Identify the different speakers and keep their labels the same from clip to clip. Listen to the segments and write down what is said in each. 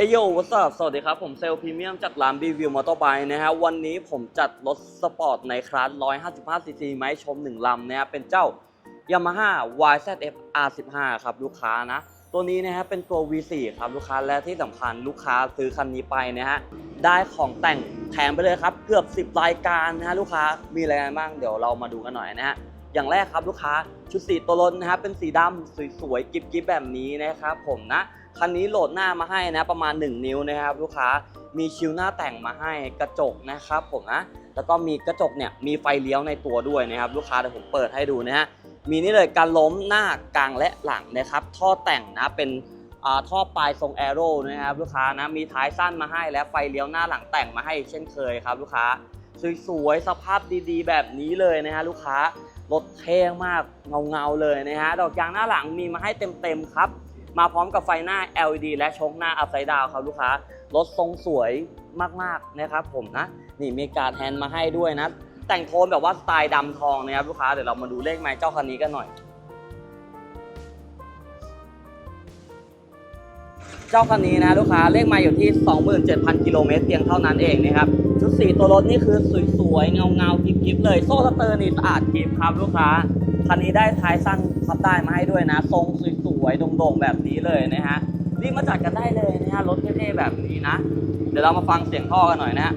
Speaker 1: เอโยวัสดสวัสดีครับ ผมเซลพรีเมียมจากร้านรีวิวมอเตอร์ไบค์นะฮะ วันนี้ผมจัดรถสปอร์ตในคลาส 155 cc มาให้ชม 1 ลำนะฮะ เป็นเจ้า Yamaha YZF R15 ครับ ลูกค้านะ ตัวนี้นะฮะ เป็นตัว V4 ครับลูกค้า และที่สำคัญลูกค้าซื้อคันนี้ไปนะฮะ ได้ของแต่งแถมไปเลยครับ เกือบ 10 รายการนะฮะ ลูกค้า มีอะไรบ้าง เดี๋ยวเรามาดูกันหน่อยนะฮะอย่างแรกครับลูกค้าชุดสีตัวรถนะครับเป็นสีดำสวยๆกิ๊บๆแบบนี้นะครับผมนะ คันนี้โหลดหน้ามาให้นะประมาณ 1 นิ้วนะครับ ลูกค้ามีชิวหน้าแต่งมาให้กระจกนะครับผมนะแล้วก็มีกระจกเนี่ยมีไฟเลี้ยวในตัวด้วยนะครับ ลูกค้าเดี๋ยวผมเปิดให้ดูนะฮะมีนี่เลยการล้มหน้ากลางและหลังนะครับ ท่อแต่งนะเป็นอ่าท่อปลายทรงแอโร่นะครับลูกค้านะมีท้ายสั้นมาให้และไฟเลี้ยวหน้าหลังแต่งมาให้เช่นเคยครับ ลูกค้าสวยๆสภาพดีๆ แบบนี้เลยนะฮะลูกค้ารถเท่มากเงาๆเลยนะฮะดอกยางหน้าหลังมีมาให้เต็มๆครับ มาพร้อมกับไฟหน้า LED และชกหน้าอัพไซด์ดาวครับลูกค้ารถทรงสวยมากๆนะครับผมนะ นี่มีการแฮนด์มาให้ด้วยนะ แต่งโทนแบบว่าสไตล์ดำทองนะครับลูกค้าเดี๋ยวเรามาดูเลขไม้เจ้าคันนี้กันหน่อยเจ้าคันนี้นะลูกค้าเลขไมาอยู่ที่ 27,000 กิโลเมตรเพียงเท่านั้นเองนะครับชุดสีตัวรถนี่คือสวยๆ เงาๆกิ๊บๆเลย โซ่สเตอร์นี่สะอาดกิบครับลูกค้า คันนี้ได้ท้ายสั้นพับได้มาให้ด้วยนะ ทรงส วยๆโด่งๆแบบนี้เลยนะฮะรีบมาจัดกันได้เลยนะฮะรถเท่ๆแบบนี้นะ เดี๋ยวเรามาฟังเสียงท่อกันหน่อยนะฮะ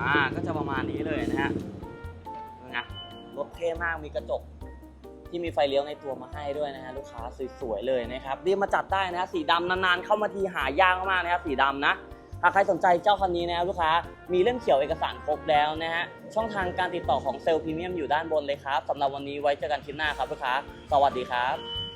Speaker 1: อ่าก็จะประมาณนี้เลยนะฮะนะรถเท่มากมีกระจกที่มีไฟเลี้ยวในตัวมาให้ด้วยนะฮะลูกค้าสวยๆเลยนะครับรีบมาจัดได้นะฮะสีดำนานๆเข้ามาทีหายากมากนะครับสีดำนะ หากใครสนใจเจ้าคันนี้นะครับลูกค้ามีเล่มเขียวเอกสารครบแล้วนะฮะช่องทางการติดต่อของเซลล์พรีเมียมอยู่ด้านบนเลยครับสำหรับวันนี้ไว้เจอกันคลิปหน้าครับลูกค้า สวัสดีครับ